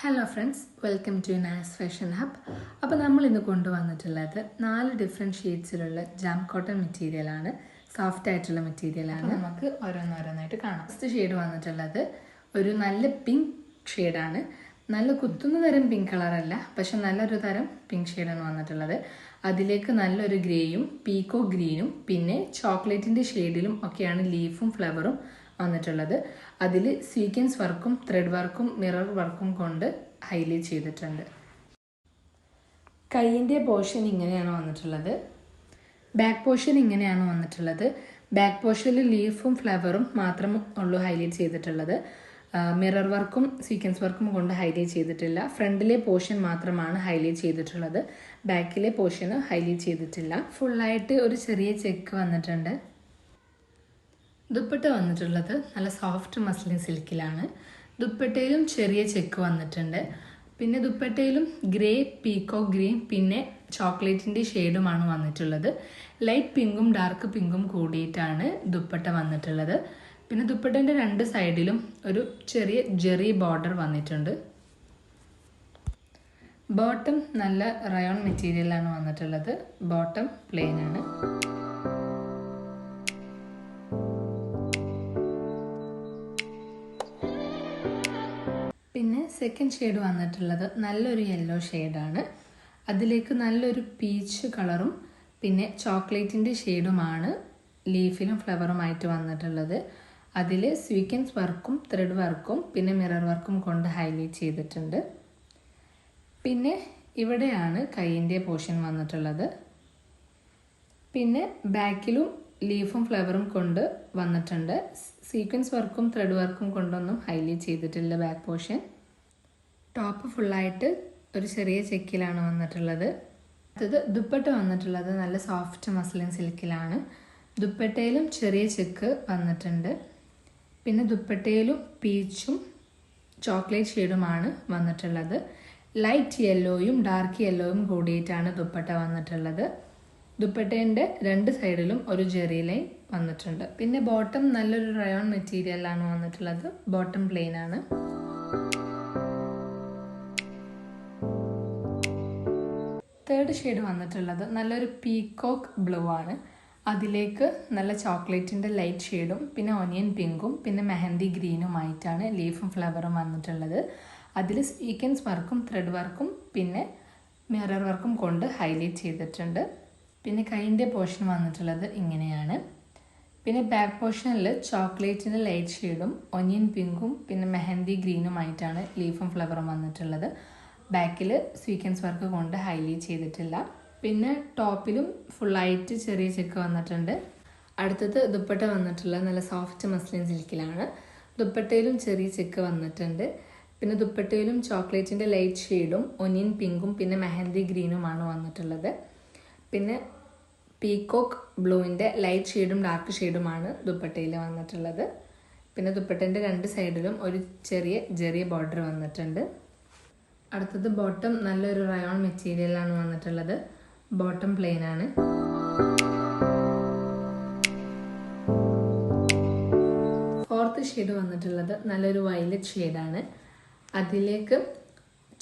Hello friends welcome to Naz fashion hub അപ്പോൾ നമ്മൾ ഇന്ന് കൊണ്ടുവന്നിട്ടുള്ളത് നാല് ഡിഫറെന്റ് ഷെയ്ഡ്സിലുള്ള ജാം കോട്ടൺ മെറ്റീരിയലാണ് സോഫ്റ്റ് ആയിട്ടുള്ള മെറ്റീരിയലാണ് നമുക്ക് ഓരോന്നോരോന്നായിട്ട് കാണാം. ഫസ്റ്റ് ഷെയ്ഡ് വന്നിട്ടുള്ളത് ഒരു നല്ല പിങ്ക് ഷെയ്ഡാണ് നല്ല കുത്തുന്ന തരം പിങ്ക് കളറല്ല പക്ഷെ നല്ലൊരു തരം പിങ്ക് ഷെയ്ഡാണ് വന്നിട്ടുള്ളത്. അതിലേക്ക് നല്ലൊരു ഗ്രേയും പീക്കോ ഗ്രീനും പിന്നെ ചോക്ലേറ്റിന്റെ ഷെയ്ഡിലും ഒക്കെയാണ് ലീഫും ഫ്ലവറും വന്നിട്ടുള്ളത്. അതിൽ സീക്വൻസ് വർക്കും ത്രെഡ് വർക്കും മിറർ വർക്കും കൊണ്ട് ഹൈലൈറ്റ് ചെയ്തിട്ടുണ്ട്. കൈയിന്റെ പോർഷൻ ഇങ്ങനെയാണ് വന്നിട്ടുള്ളത്. ബാക്ക് പോർഷൻ ഇങ്ങനെയാണ് വന്നിട്ടുള്ളത്. ബാക്ക് പോർഷനിൽ ലീഫും ഫ്ലവറും മാത്രം ഉള്ളൂ ഹൈലൈറ്റ് ചെയ്തിട്ടുള്ളത്. മിറർ വർക്കും സീക്വൻസ് വർക്കും കൊണ്ട് ഹൈലൈറ്റ് ചെയ്തിട്ടില്ല. ഫ്രണ്ടിലെ പോർഷൻ മാത്രമാണ് ഹൈലൈറ്റ് ചെയ്തിട്ടുള്ളത്. ബാക്കിലെ പോർഷന് ഹൈലൈറ്റ് ചെയ്തിട്ടില്ല. ഫുള്ളായിട്ട് ഒരു ചെറിയ ചെക്ക് വന്നിട്ടുണ്ട്. ദുപ്പട്ട വന്നിട്ടുള്ളത് നല്ല സോഫ്റ്റ് മസ്ലിൻ സിൽക്കിലാണ് ദുപ്പട്ടയിലും ചെറിയ ചെക്ക് വന്നിട്ടുണ്ട്. പിന്നെ ദുപ്പട്ടയിലും ഗ്രേ പീക്കോ ഗ്രീൻ പിന്നെ ചോക്ലേറ്റിന്റെ ഷെയ്ഡുമാണ് വന്നിട്ടുള്ളത്. ലൈറ്റ് പിങ്കും ഡാർക്ക് പിങ്കും കൂടിയിട്ടാണ് ദുപ്പട്ട വന്നിട്ടുള്ളത്. പിന്നെ ദുപ്പട്ടന്റെ രണ്ട് സൈഡിലും ഒരു ചെറിയ ജെറി ബോർഡർ വന്നിട്ടുണ്ട്. ബോട്ടം നല്ല റയോൺ മെറ്റീരിയലാണ് വന്നിട്ടുള്ളത്. ബോട്ടം പ്ലെയിൻ ആണ്. പിന്നെ സെക്കൻഡ് ഷെയ്ഡ് വന്നിട്ടുള്ളത് നല്ലൊരു യെല്ലോ ഷെയ്ഡാണ് അതിലേക്ക് നല്ലൊരു പീച്ച് കളറും പിന്നെ ചോക്ലേറ്റിന്റെ ഷെയ്ഡുമാണ് ലീഫിലും ഫ്ലവറുമായിട്ട് വന്നിട്ടുള്ളത്. അതിൽ സ്വീക്കൻസ് വർക്കും ത്രെഡ് വർക്കും പിന്നെ മിറർ വർക്കും കൊണ്ട് ഹൈലൈറ്റ് ചെയ്തിട്ടുണ്ട്. പിന്നെ ഇവിടെയാണ് കൈയിന്റെ പോർഷൻ വന്നിട്ടുള്ളത്. പിന്നെ ബാക്കിലും ലീഫും ഫ്ലവറും കൊണ്ട് വന്നിട്ടുണ്ട്. സീക്വൻസ് വർക്കും ത്രെഡ് വർക്കും കൊണ്ടൊന്നും ഹൈലൈറ്റ് ചെയ്തിട്ടില്ല ബാക്ക് പോർഷൻ. ടോപ്പ് ഫുള്ളായിട്ട് ഒരു ചെറിയ ചെക്കിലാണ് വന്നിട്ടുള്ളത്. അടുത്തത് ദുപ്പട്ട വന്നിട്ടുള്ളത്. നല്ല സോഫ്റ്റ് മസ്ലിൻ സിൽക്കിലാണ്. ദുപ്പട്ടയിലും ചെറിയ ചെക്ക് വന്നിട്ടുണ്ട്. പിന്നെ ദുപ്പട്ടയിലും പീച്ചും ചോക്ലേറ്റ് ഷെയ്ഡുമാണ് വന്നിട്ടുള്ളത്. ലൈറ്റ് യെല്ലോയും ഡാർക്ക് യെല്ലോയും കൂടിയിട്ടാണ് ദുപ്പട്ട വന്നിട്ടുള്ളത്. ദുപ്പട്ടേന്റെ രണ്ട് സൈഡിലും ഒരു ജെറി ലൈൻ വന്നിട്ടുണ്ട്. പിന്നെ ബോട്ടം നല്ലൊരു റയോൺ മെറ്റീരിയലാണ് വന്നിട്ടുള്ളത്. ബോട്ടം പ്ലെയിൻ ആണ്. തേർഡ് ഷെയ്ഡ് വന്നിട്ടുള്ളത് നല്ലൊരു പീകോക്ക് ബ്ലൂ ആണ്. അതിലേക്ക് നല്ല ചോക്ലേറ്റിന്റെ ലൈറ്റ് ഷെയ്ഡും പിന്നെ ഒനിയൻ പിങ്കും പിന്നെ മെഹന്തി ഗ്രീനുമായിട്ടാണ് ലീഫും ഫ്ലവറും വന്നിട്ടുള്ളത്. അതിൽ സീക്വൻസ് വർക്കും ത്രെഡ് വർക്കും പിന്നെ മിറർ വർക്കും കൊണ്ട് ഹൈലൈറ്റ് ചെയ്തിട്ടുണ്ട്. പിന്നെ കൈന്റെ പോർഷൻ വന്നിട്ടുള്ളത് ഇങ്ങനെയാണ്. പിന്നെ ബാക്ക് പോർഷനിൽ ചോക്ലേറ്റിന്റെ ലൈറ്റ് ഷെയ്ഡും ഒനിയൻ പിങ്കും പിന്നെ മെഹന്തി ഗ്രീനുമായിട്ടാണ് ലീഫും ഫ്ലവറും വന്നിട്ടുള്ളത്. ബാക്കിൽ സീക്വൻസ് വർക്ക് കൊണ്ട് ഹൈലൈറ്റ് ചെയ്തിട്ടില്ല. പിന്നെ ടോപ്പിലും ഫുള്ളായിട്ട് ചെറിയ ചെക്ക് വന്നിട്ടുണ്ട്. അടുത്തത് ദുപ്പട്ട വന്നിട്ടുള്ള നല്ല സോഫ്റ്റ് മസ്ലിൻ സിൽക്കിലാണ് ദുപ്പട്ടയിലും ചെറിയ ചെക്ക് വന്നിട്ടുണ്ട്. പിന്നെ ദുപ്പട്ടയിലും ചോക്ലേറ്റിന്റെ ലൈറ്റ് ഷെയ്ഡും ഒനിയൻ പിങ്കും പിന്നെ മെഹന്തി ഗ്രീനുമാണ് വന്നിട്ടുള്ളത്. പിന്നെ പീകോക്ക് ബ്ലൂവിന്റെ ലൈറ്റ് ഷെയ്ഡും ഡാർക്ക് ഷെയ്ഡുമാണ് ദുപ്പട്ടയിൽ വന്നിട്ടുള്ളത്. പിന്നെ ദുപ്പട്ടന്റെ രണ്ട് സൈഡിലും ഒരു ചെറിയ ചെറിയ ബോർഡർ വന്നിട്ടുണ്ട്. അടുത്തത് ബോട്ടം നല്ലൊരു റയോൺ മെറ്റീരിയലാണ് വന്നിട്ടുള്ളത്. ബോട്ടം പ്ലെയിൻ ആണ്. ഫോർത്ത് ഷെയ്ഡ് വന്നിട്ടുള്ളത് നല്ലൊരു വയലറ്റ് ഷെയ്ഡാണ് അതിലേക്ക്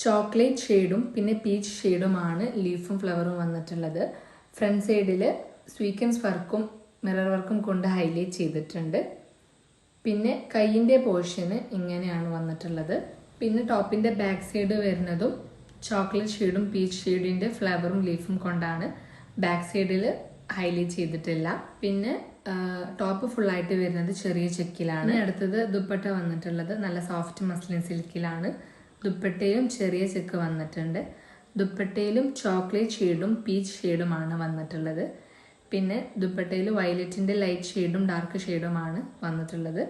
ചോക്ലേറ്റ് ഷെയ്ഡും പിന്നെ പീച്ച് ഷെയ്ഡുമാണ് ലീഫും ഫ്ലവറും വന്നിട്ടുള്ളത്. ഫ്രണ്ട് സൈഡിൽ സ്വീക്കൻസ് വർക്കും മിറർ വർക്കും കൊണ്ട് ഹൈലൈറ്റ് ചെയ്തിട്ടുണ്ട്. പിന്നെ കൈയിന്റെ പോർഷന് ഇങ്ങനെയാണ് വന്നിട്ടുള്ളത്. പിന്നെ ടോപ്പിന്റെ ബാക്ക് സൈഡ് വരുന്നതും ചോക്ലേറ്റ് ഷെയ്ഡും പീച്ച് ഷെയ്ഡിന്റെ ഫ്ലവറും ലീഫും കൊണ്ടാണ് ബാക്ക് സൈഡിൽ ഹൈലൈറ്റ് ചെയ്തിട്ടില്ല. പിന്നെ ടോപ്പ് ഫുള്ളായിട്ട് വരുന്നത് ചെറിയ ചെക്കിലാണ്. അടുത്തത് ദുപ്പട്ട വന്നിട്ടുള്ളത് നല്ല സോഫ്റ്റ് മസ്ലിൻ സിൽക്കിലാണ് ദുപ്പട്ടയിലും ചെറിയ ചെക്ക് വന്നിട്ടുണ്ട്. ദുപ്പട്ടയിലും ചോക്ലേറ്റ് ഷെയ്ഡും പീച്ച് ഷെയ്ഡുമാണ് വന്നിട്ടുള്ളത്. പിന്നെ ദുപ്പട്ടയിൽ വയലറ്റിന്റെ ലൈറ്റ് ഷെയ്ഡും ഡാർക്ക് ഷെയ്ഡുമാണ് വന്നിട്ടുള്ളത്.